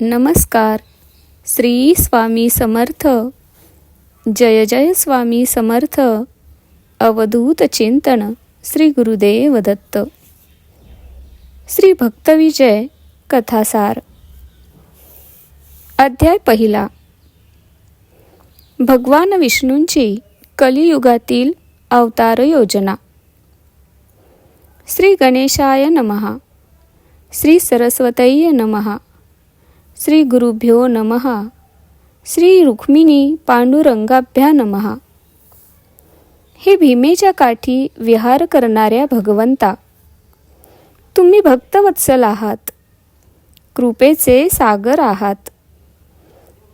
नमस्कार. श्री स्वामी समर्थ. जय जय स्वामी समर्थ. अवधूत चिंतन श्री गुरुदेव दत्त. श्री भक्तविजय कथासार. अध्याय पहिला. भगवान विष्णूंची कलियुगातील अवतार योजना. श्री गणेशाय नमहा श्री सरस्वतय नमहा श्री गुरुभ्यो नमहा श्री रुक्मिणी पांडुरंगाभ्या नमहा हे भीमेच्या काठी विहार करणाऱ्या भगवंता तुम्ही भक्तवत्सल आहात कृपेचे सागर आहात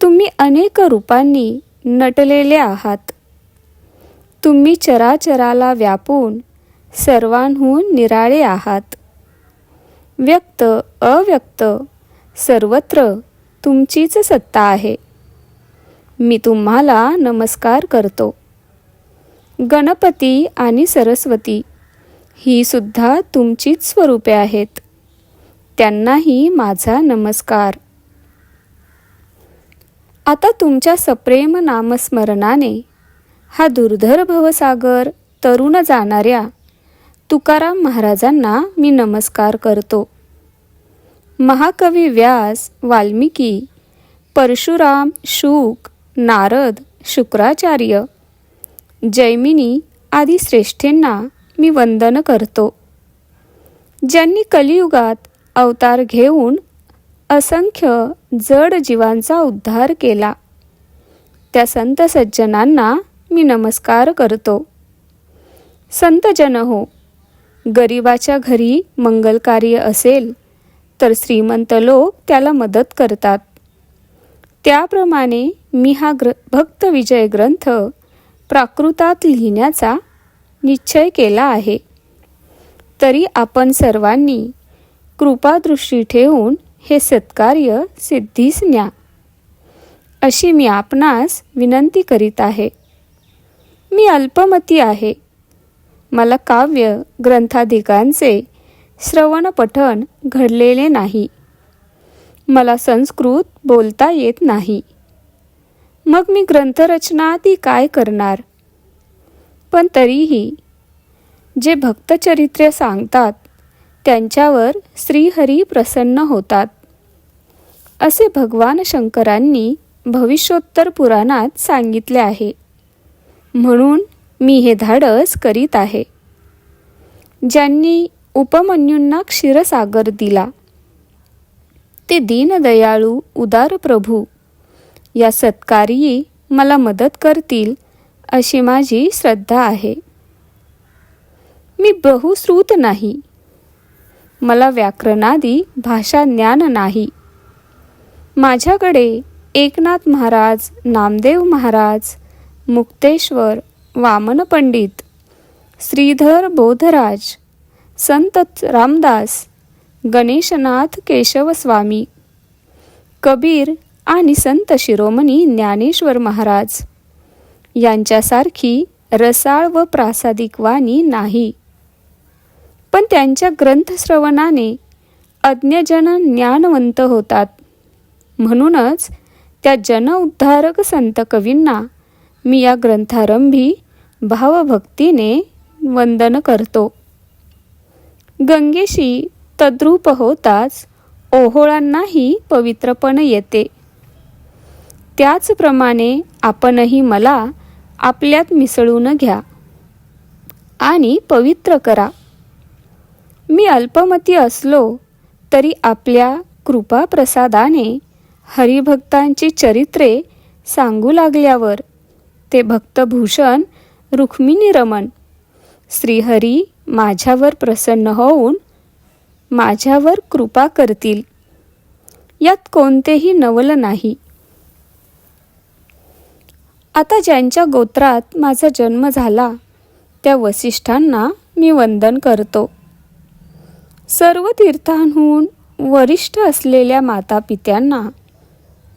तुम्ही अनेक रूपांनी नटलेले आहात तुम्ही चराचराला व्यापून सर्वांहून निराळे आहात व्यक्त अव्यक्त सर्वत्र तुमचीच सत्ता आहे. मी तुम्हाला नमस्कार करतो. गणपती आणि सरस्वती ही सुद्धा तुमचीच स्वरूपे आहेत. त्यांनाही माझा नमस्कार. आता तुमच्या सप्रेम नामस्मरणाने हा दुर्धर भवसागर तरुण जाणाऱ्या तुकाराम महाराजांना मी नमस्कार करतो. महाकवी व्यास वाल्मिकी परशुराम शुक नारद शुक्राचार्य जैमिनी आदी श्रेष्ठींना मी वंदन करतो. ज्यांनी कलियुगात अवतार घेऊन असंख्य जड जीवांचा उद्धार केला त्या संत सज्जनांना मी नमस्कार करतो. संतजन हो गरिबाच्या घरी मंगलकार्य असेल तर श्रीमंत लोक त्याला मदत करतात. त्याप्रमाणे मी हा ग्र भक्त विजय ग्रंथ प्राकृतात लिहिण्याचा निश्चय केला आहे. तरी आपण सर्वांनी कृपादृष्टी ठेवून हे सत्कार्य सिद्धीस न्या. अशी मी आपणास विनंती करीत आहे. मी अल्पमती आहे. मला काव्य ग्रंथाधिकांचे श्रवण पठण घडलेले नाही. मला संस्कृत बोलता येत नाही. मग मी ग्रंथरचना ती काय करणार? पण तरीही जे भक्तचरित्र सांगतात त्यांच्यावर श्रीहरी प्रसन्न होतात. असे भगवान शंकरांनी भविष्योत्तर पुराणात सांगितले आहे. म्हणून मी हे धाडस करीत आहे. ज्यांनी उपमन्यूंना क्षीरसागर दिला. ते दीनदयाळू उदार प्रभू या सत्कार्यी मला मदत करतील अशी माझी श्रद्धा आहे. मी बहुश्रुत नाही. मला व्याकरणादी भाषा ज्ञान नाही. माझ्याकडे एकनाथ महाराज नामदेव महाराज मुक्तेश्वर वामन पंडित श्रीधर बोधराज संत रामदास गणेशनाथ केशवस्वामी कबीर आणि संत शिरोमणी ज्ञानेश्वर महाराज. यांच्यासारखी रसाळ व प्रासादिक वाणी नाही. पण त्यांच्या ग्रंथश्रवणाने अज्ञजन ज्ञानवंत होतात. म्हणूनच त्या जनउद्धारक संत कवींना मी या ग्रंथारंभी भावभक्तीने वंदन करतो. गंगेशी तद्रूप होताच ओहोळांनाही पवित्रपण येते. त्याचप्रमाणे आपणही मला आपल्यात मिसळून घ्या आणि पवित्र करा. मी अल्पमती असलो तरी आपल्या कृपाप्रसादाने हरिभक्तांची चरित्रे सांगू लागल्यावर ते भक्तभूषण रुक्मिणी रमण श्रीहरी माझ्यावर प्रसन्न होऊन माझ्यावर कृपा करतील. यात कोणतेही नवल नाही. आता ज्यांच्या गोत्रात माझा जन्म झाला त्या वसिष्ठांना मी वंदन करतो. सर्व तीर्थांहून वरिष्ठ असलेल्या मातापित्यांना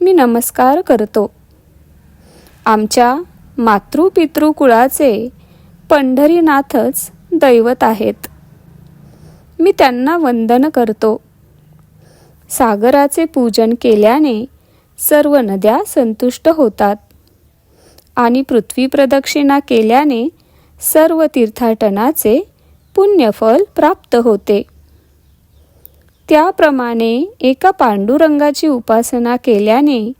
मी नमस्कार करतो. आमच्या मातृपितृकुळाचे पंढरीनाथच दैवत आहेत. मी त्यांना वंदन करतो. सागराचे पूजन केल्याने सर्व नद्या संतुष्ट होतात. आणि पृथ्वी प्रदक्षिणा केल्याने सर्व तीर्थाटनाचे पुण्यफल प्राप्त होते. त्याप्रमाणे एका पांडुरंगाची उपासना केल्याने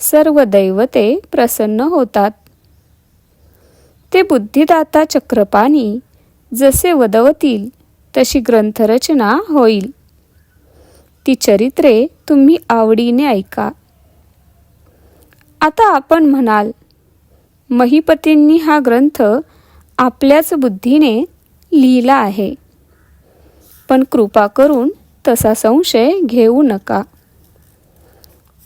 सर्व दैवते प्रसन्न होतात. ते बुद्धिदाता चक्रपाणी जसे वदवतील तशी ग्रंथरचना होईल. ती चरित्रे तुम्ही आवडीने ऐका. आता आपण म्हणाल महिपतींनी हा ग्रंथ आपल्याच बुद्धीने लिहिला आहे. पण कृपा करून तसा संशय घेऊ नका.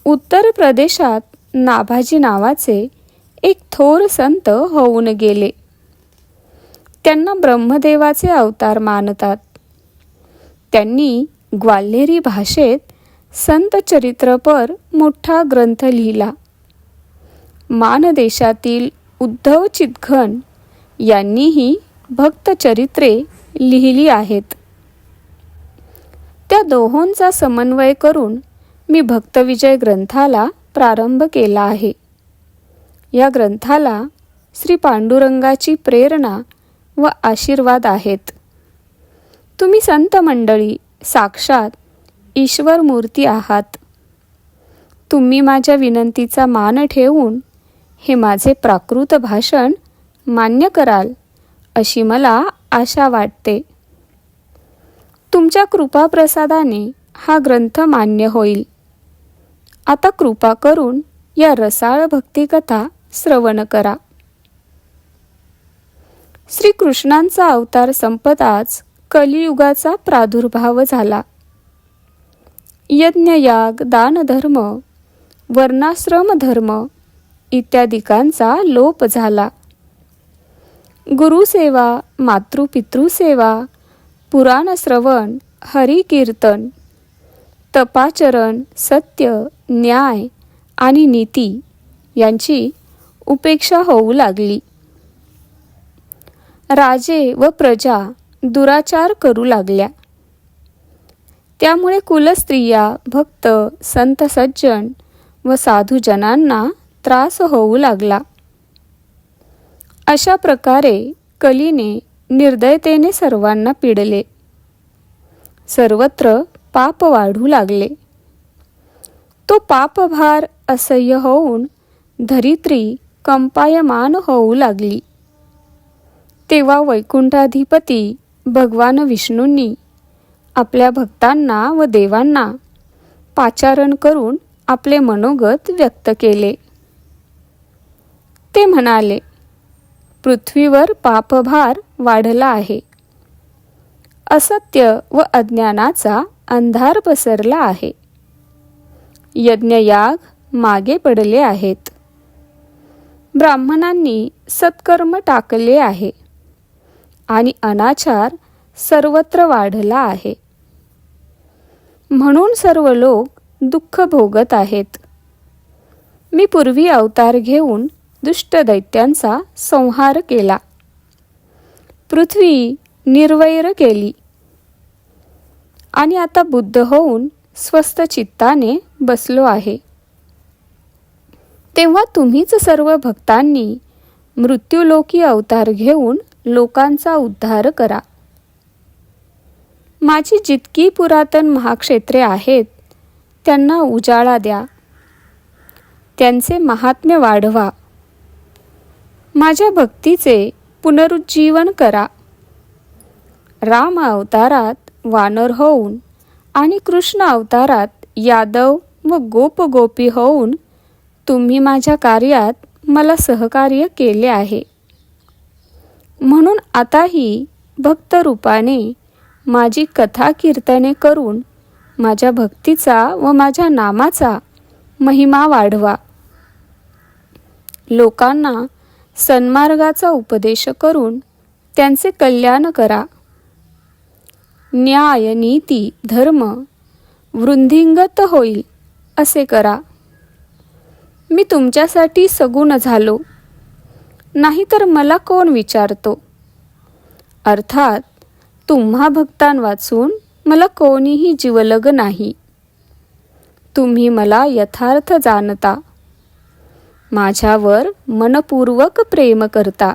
उत्तर प्रदेशात नाभाजी नावाचे एक थोर संत होऊन गेले. त्यांना ब्रह्मदेवाचे अवतार मानतात. त्यांनी ग्वाल्हेरी भाषेत संत चरित्रपर मोठा ग्रंथ लिहिला. मानदेशातील उद्धव चितघन यांनीही भक्तचरित्रे लिहिली आहेत. त्या दोहोंचा समन्वय करून मी भक्तविजय ग्रंथाला प्रारंभ केला आहे. या ग्रंथाला श्री पांडुरंगाची प्रेरणा व आशीर्वाद आहेत. तुम्ही संत मंडळी साक्षात ईश्वर मूर्ती आहात. तुम्ही माझ्या विनंतीचा मान ठेवून हे माझे प्राकृत भाषण मान्य कराल अशी मला आशा वाटते. तुमच्या कृपाप्रसादाने हा ग्रंथ मान्य होईल. आता कृपा करून या रसाळ भक्तिकथा श्रवण करा. श्रीकृष्णांचा अवतार संपताच कलियुगाचा प्रादुर्भाव झाला. यज्ञयाग दानधर्म वर्णाश्रम धर्म इत्यादिकांचा लोप झाला. गुरुसेवा मातृपितृसेवा पुराणश्रवण हरिकीर्तन तपाचरण सत्य न्याय आणि नीती यांची उपेक्षा होऊ लागली. राजे व प्रजा दुराचार करू लागल्या. त्यामुळे कुलस्त्रिया भक्त संत सज्जन व साधूजनांना त्रास होऊ लागला. अशा प्रकारे कलीने निर्दयतेने सर्वांना पिडले. सर्वत्र पाप वाढू लागले. तो पापभार असह्य होऊन धरित्री कंपायमान होऊ लागली. तेव्हा वैकुंठाधिपती भगवान विष्णूंनी आपल्या भक्तांना व देवांना पाचारण करून आपले मनोगत व्यक्त केले. ते म्हणाले पृथ्वीवर पापभार वाढला आहे. असत्य व अज्ञानाचा अंधार पसरला आहे. यज्ञयाग मागे पडले आहेत. ब्राह्मणांनी सत्कर्म टाकले आहे. आणि अनाचार सर्वत्र वाढला आहे. म्हणून सर्व लोक दुःख भोगत आहेत. मी पूर्वी अवतार घेऊन दुष्ट दैत्यांचा संहार केला. पृथ्वी निर्वैर केली. आणि आता बुद्ध होऊन स्वस्थ चित्ताने बसलो आहे. तेव्हा तुम्हीच सर्व भक्तांनी मृत्यूलोकी अवतार घेऊन लोकांचा उद्धार करा. माझी जितकी पुरातन महाक्षेत्रे आहेत त्यांना उजाळा द्या. त्यांचे महात्म्य वाढवा. माझ्या भक्तीचे पुनरुज्जीवन करा. राम अवतारात वानर होऊन आणि कृष्ण अवतारात यादव व गोप गोपी होऊन तुम्ही माझ्या कार्यात मला सहकार्य केले आहे. म्हणून आताही भक्तरूपाने माझी कथा कीर्तने करून माझ्या भक्तीचा व माझ्या नामाचा महिमा वाढवा. लोकांना सन्मार्गाचा उपदेश करून त्यांचे कल्याण करा. न्याय नीती धर्म वृद्धिंगत होईल असे करा. मी तुमच्यासाठी सगुण झालो. नाहीतर मला कोण विचारतो? अर्थात तुम्हा भक्तां वाचून मला कोणीही जीवलग नाही. तुम्ही मला यथार्थ जाणता. माझ्यावर मनपूर्वक प्रेम करता.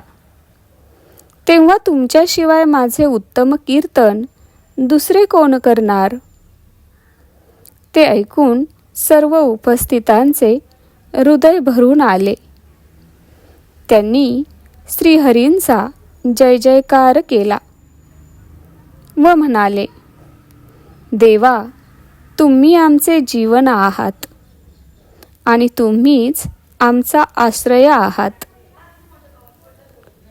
तेव्हा तुमच्याशिवाय माझे उत्तम कीर्तन दुसरे कोण करणार? ते ऐकून सर्व उपस्थितांचे हृदय भरून आले. त्यांनी श्रीहरींचा जय जयकार केला व म्हणाले देवा तुम्ही आमचे जीवन आहात आणि तुम्हीच आमचा आश्रय आहात.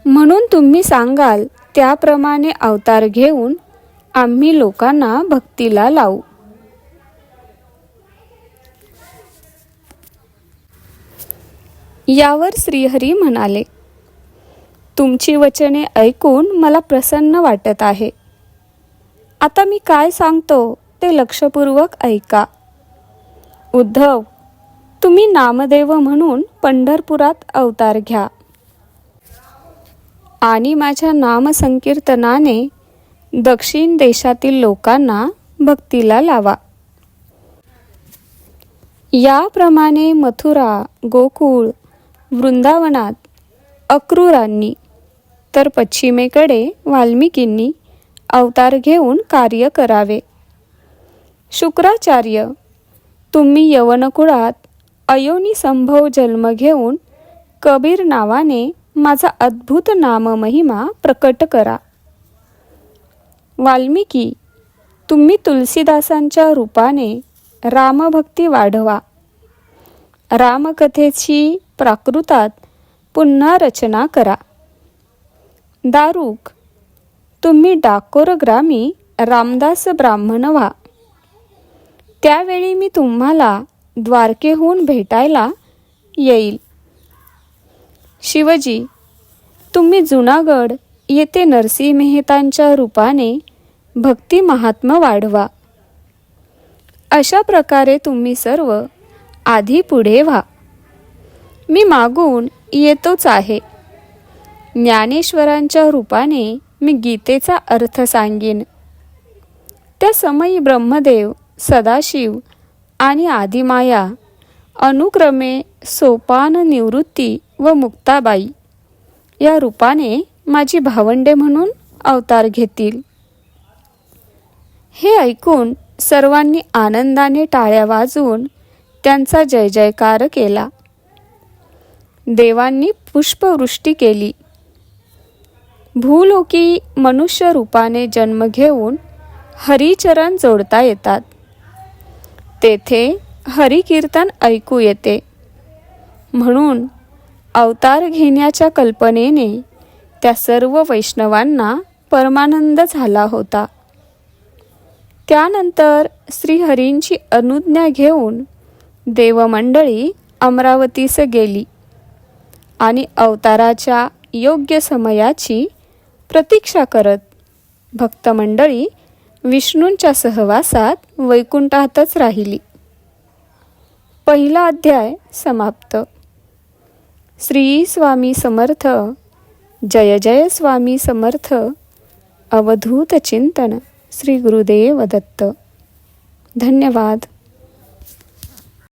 म्हणून तुम्ही सांगाल त्याप्रमाणे अवतार घेऊन आम्ही लोकांना भक्तीला लावू. यावर श्रीहरी म्हणाले तुमची वचने ऐकून मला प्रसन्न वाटत आहे. आता मी काय सांगतो ते लक्षपूर्वक ऐका. उद्धव तुम्ही नामदेव म्हणून पंढरपुरात अवतार घ्या. आणि माझ्या नामसंकीर्तनाने दक्षिण देशातील लोकांना भक्तीला लावा. याप्रमाणे मथुरा गोकुळ वृंदावनात अक्रूरांनी तर पश्चिमेकडे वाल्मिकींनी अवतार घेऊन कार्य करावे. शुक्राचार्य तुम्ही यवनकुळात अयोनी संभव जन्म घेऊन कबीर नावाने माझा अद्भुत नाममहिमा प्रकट करा. वाल्मिकी तुम्ही तुलसीदासांच्या रूपाने रामभक्ती वाढवा. रामकथेची प्राकृतात पुन्हा रचना करा. दारूक तुम्ही डाकोर ग्रामी रामदास ब्राह्मण व्हा. त्यावेळी मी तुम्हाला द्वारकेहून भेटायला येईल. शिवजी तुम्ही जुनागड येथे नरसिंह मेहतांच्या रूपाने भक्ती महात्मा वाढवा. अशा प्रकारे तुम्ही सर्व आधी पुढे व्हा. मी मागून येतोच आहे. ज्ञानेश्वरांच्या रूपाने मी गीतेचा अर्थ सांगेन. त्या समयी ब्रह्मदेव सदाशिव आणि आदिमाया अनुक्रमे सोपान निवृत्ती व मुक्ताबाई या रूपाने माझी भावंडे म्हणून अवतार घेतील. हे ऐकून सर्वांनी आनंदाने टाळ्या वाजवून त्यांचा जय जयकार केला. देवांनी पुष्पवृष्टी केली. भूलोकी मनुष्य रूपाने जन्म घेऊन हरिचरण जोडता येतात. तेथे हरिकीर्तन ऐकू येते. म्हणून अवतार घेण्याच्या कल्पनेने त्या सर्व वैष्णवांना परमानंद झाला होता. त्यानंतर श्रीहरींची अनुज्ञा घेऊन देवमंडळी अमरावतीस गेली. आणि अवताराच्या योग्य समयाची प्रतीक्षा करत. भक्तमंडळी विष्णूंच्या सहवासात वैकुंठातच राहिली. पहिला अध्याय समाप्त. श्री स्वामी समर्थ जय जय स्वामी समर्थ अवधूत चिंतन श्री गुरुदेव दत्त. धन्यवाद.